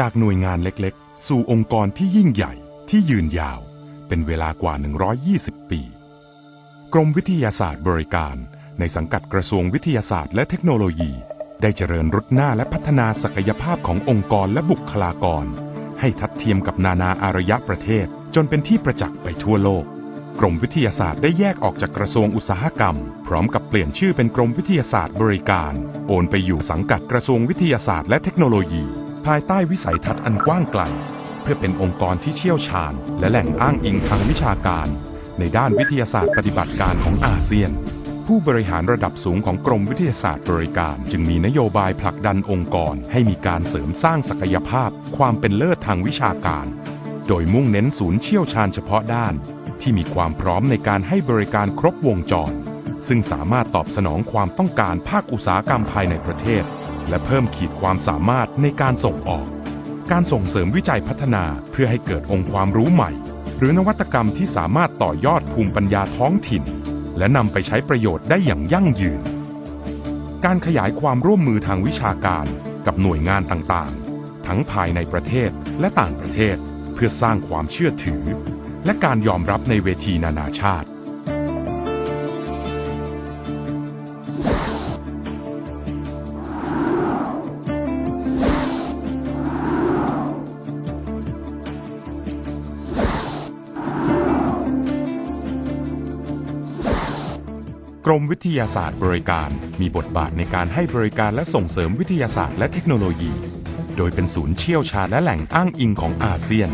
จากหน่วยงานเล็กๆ สู่องค์กรที่ยิ่งใหญ่ที่ยืนยาว เป็นเวลากว่า 120 ปี กรมวิทยาศาสตร์บริการ ในสังกัดกระทรวงวิทยาศาสตร์และเทคโนโลยี ได้เจริญรุดหน้าและพัฒนาศักยภาพขององค์กรและบุคลากร ให้ทัดเทียมกับนานาอารยประเทศ จนเป็นที่ประจักษ์ไปทั่วโลกกรมวิทยาศาสตร์ได้แยกออกจากกระทรวงอุตสาหกรรม พร้อมกับเปลี่ยนชื่อเป็นกรมวิทยาศาสตร์บริการ โอนไปอยู่สังกัดกระทรวงวิทยาศาสตร์และเทคโนโลยี ภายใต้วิสัยทัศน์อันกว้างไกล เพื่อเป็นองค์กรที่เชี่ยวชาญ และแหล่งอ้างอิงทางวิชาการ ในด้านวิทยาศาสตร์ปฏิบัติการของอาเซียน ผู้บริหารระดับสูงของกรมวิทยาศาสตร์บริการ จึงมีนโยบายผลักดันองค์กรให้มีการเสริมสร้างศักยภาพ ความเป็นเลิศทางวิชาการ โดยมุ่งเน้นศูนย์เชี่ยวชาญเฉพาะด้าน ที่มีความพร้อมในการให้บริการครบวงจร ซึ่งสามารถตอบสนองความต้องการภาคอุตสาหกรรมภายในประเทศ และเพิ่มขีดความสามารถในการส่งออก การส่งเสริมวิจัยพัฒนาเพื่อให้เกิดองค์ความรู้ใหม่ หรือนวัตกรรมที่สามารถต่อยอดภูมิปัญญาท้องถิ่น และนำไปใช้ประโยชน์ได้อย่างยั่งยืน การขยายความร่วมมือทางวิชาการกับหน่วยงานต่างๆ ทั้งภายในประเทศและต่างประเทศ เพื่อสร้างความเชื่อถือ และการยอมรับในเวทีนานาชาติ กรมวิทยาศาสตร์บริการ มีบทบาทในการให้บริการและส่งเสริมวิทยาศาสตร์และเทคโนโลยี โดยเป็นศูนย์เชี่ยวชาญและแหล่งอ้างอิงของอาเซียน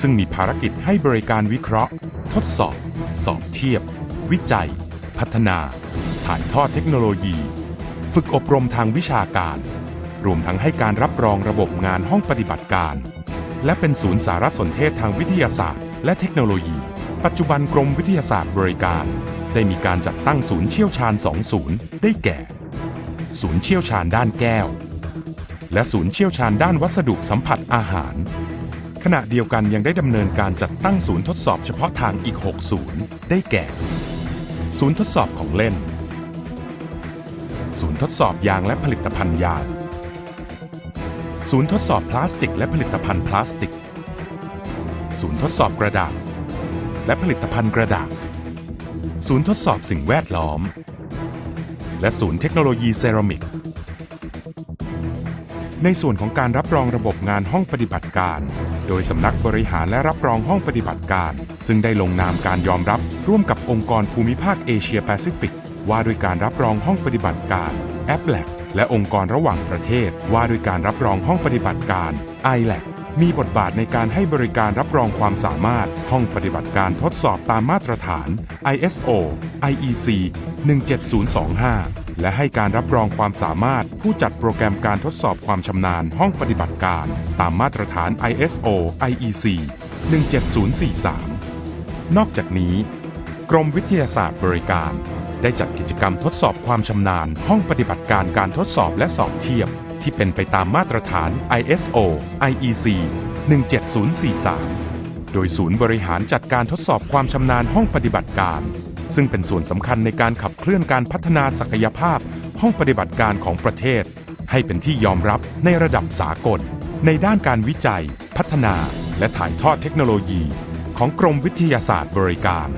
ซึ่งมีภารกิจให้บริการวิเคราะห์ ทดสอบ สอบเทียบ วิจัย พัฒนา ถ่ายทอดเทคโนโลยี ฝึกอบรมทางวิชาการ รวมทั้งให้การรับรองระบบงานห้องปฏิบัติการ และเป็นศูนย์สารสนเทศทางวิทยาศาสตร์ และเทคโนโลยี ปัจจุบันกรมวิทยาศาสตร์บริการ ได้มีการจัดตั้งศูนย์เชี่ยวชาญ2ศูนย์ได้แก่ ศูนย์เชี่ยวชาญด้านแก้ว และศูนย์เชี่ยวชาญด้านวัสดุสัมผัสอาหาร ขณะเดียวกันยังได้ดำเนินการจัดตั้งศูนย์ทดสอบเฉพาะทางอีก6ศูนย์ได้แก่ ศูนย์ทดสอบของเล่น ศูนย์ทดสอบยางและผลิตภัณฑ์ยาง ศูนย์ทดสอบพลาสติกและผลิตภัณฑ์พลาสติก ศูนย์ทดสอบกระดาษ และผลิตภัณฑ์กระดาษ ศูนย์ทดสอบสิ่งแวดล้อม และศูนย์เทคโนโลยีเซรามิก ในส่วนของการรับรองระบบงานห้องปฏิบัติการ โดยสำนักบริหารและรับรองห้องปฏิบัติการ ซึ่งได้ลงนามการยอมรับร่วมกับองค์กรภูมิภาคเอเชียแปซิฟิกว่าด้วยการรับรองห้องปฏิบัติการ a p l a b และองค์กรระหว่างประเทศ ว่าด้วยการรับรองห้องปฏิบัติการ i l a b มีบทบาทในการให้บริการรับรองความสามารถ ห้องปฏิบัติการทดสอบตามมาตรฐาน ISO IEC 17025 และให้การรับรองความสามารถ ผู้จัดโปรแกรมการทดสอบความชำนาญห้องปฏิบัติการ ตามมาตรฐาน ISO IEC 17043 นอกจากนี้ กรมวิทยาศาสตร์บริการ ได้จัดกิจกรรมทดสอบความชำนาญ ห้องปฏิบัติการการทดสอบและสอบเทียบ ที่เป็นไปตามมาตรฐาน ISO IEC 17043 โดยศูนย์บริหารจัดการทดสอบความชำนาญห้องปฏิบัติการ ซึ่งเป็นส่วนสำคัญในการขับเคลื่อนการพัฒนาศักยภาพห้องปฏิบัติการของประเทศ ให้เป็นที่ยอมรับในระดับสากล ในด้านการวิจัย พัฒนา และถ่ายทอดเทคโนโลยี ของกรมวิทยาศาสตร์บริการ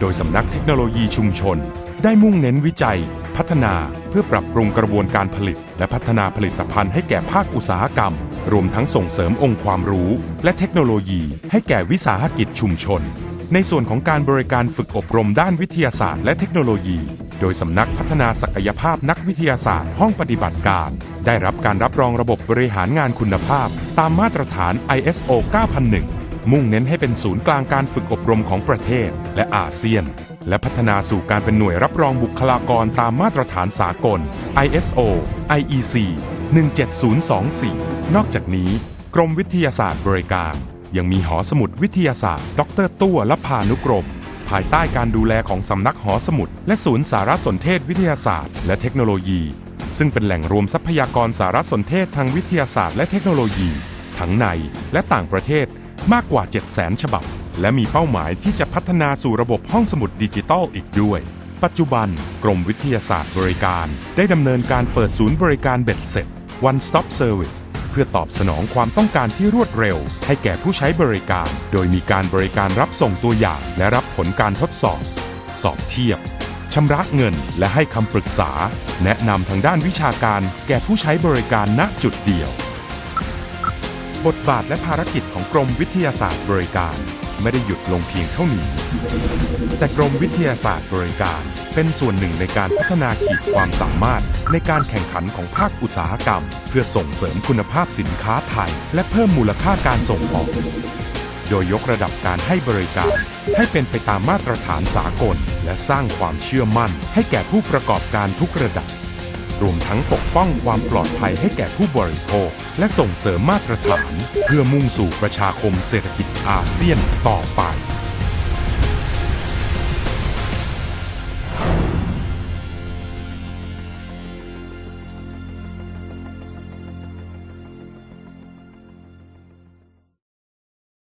โดยสำนักเทคโนโลยีชุมชน ได้มุ่งเน้นวิจัย พัฒนาเพื่อปรับปรุงกระบวนการผลิต และพัฒนาผลิตภัณฑ์ให้แก่ภาคอุตสาหกรรม รวมทั้งส่งเสริมองค์ความรู้ และเทคโนโลยีให้แก่วิสาหกิจชุมชน ในส่วนของการบริการฝึกอบรมด้านวิทยาศาสตร์ และเทคโนโลยี โดยสำนักพัฒนาศักยภาพนักวิทยาศาสตร์ ห้องปฏิบัติการ ได้รับการรับรองระบบบริหารงานคุณภาพ ตามมาตรฐาน ISO 9001 มุ่งเน้นให้เป็นศูนย์กลางการฝึกอบรมของประเทศและอาเซียน และพัฒนาสู่การเป็นหน่วยรับรองบุคลากรตามมาตรฐานสากล ISO IEC 17024 นอกจากนี้ กรมวิทยาศาสตร์บริการ ยังมีหอสมุดวิทยาศาสตร์ ดรตัวและพานุกรม ภายใต้การดูแลของสำนักหอสมุด และศูนย์สารสนเทศวิทยาศาสตร์ และเทคโนโลยี ซึ่งเป็นแหล่งรวมทรัพยากรสารสนเทศทางวิทยาศาสตร์และเทคโนโลยี ทั้งในและต่างประเทศมากกว่า 700,000 ฉบับ และมีเป้าหมายที่จะพัฒนาสู่ระบบห้องสมุดดิจิทัลอีกด้วย ปัจจุบัน กรมวิทยาศาสตร์บริการ ได้ดำเนินการเปิดศูนย์บริการเบ็ดเสร็จ One Stop Service พื่อตอบสนองความต้องการที่รวดเร็ว ให้แก่ผู้ใช้บริการ โดยมีการบริการรับส่งตัวอย่าง และรับผลการทดสอบ สอบเทียบชำระเงินและให้คำปรึกษา แนะนำทางด้านวิชาการ แก่ผู้ใช้บริการณจุดเดียว บทบาทและภารกิจของกรมวิทยาศาสตร์บริการ ไม่ได้หยุดลงเพียงเท่านี้ แต่กรมวิทยาศาสตร์บริการ เป็นส่วนหนึ่งในการพัฒนาขีดความสามารถในการแข่งขันของภาคอุตสาหกรรม เพื่อส่งเสริมคุณภาพสินค้าไทย และเพิ่มมูลค่าการส่งออก โดยยกระดับการให้บริการ ให้เป็นไปตามมาตรฐานสากล และสร้างความเชื่อมั่น ให้แก่ผู้ประกอบการทุกระดับ รวมทั้งปกป้องความปลอดภัยให้แก่ผู้บริโภค และส่งเสริมมาตรฐาน เพื่อมุ่งสู่ประชาคมเศรษฐกิจอาเซียนต่อไป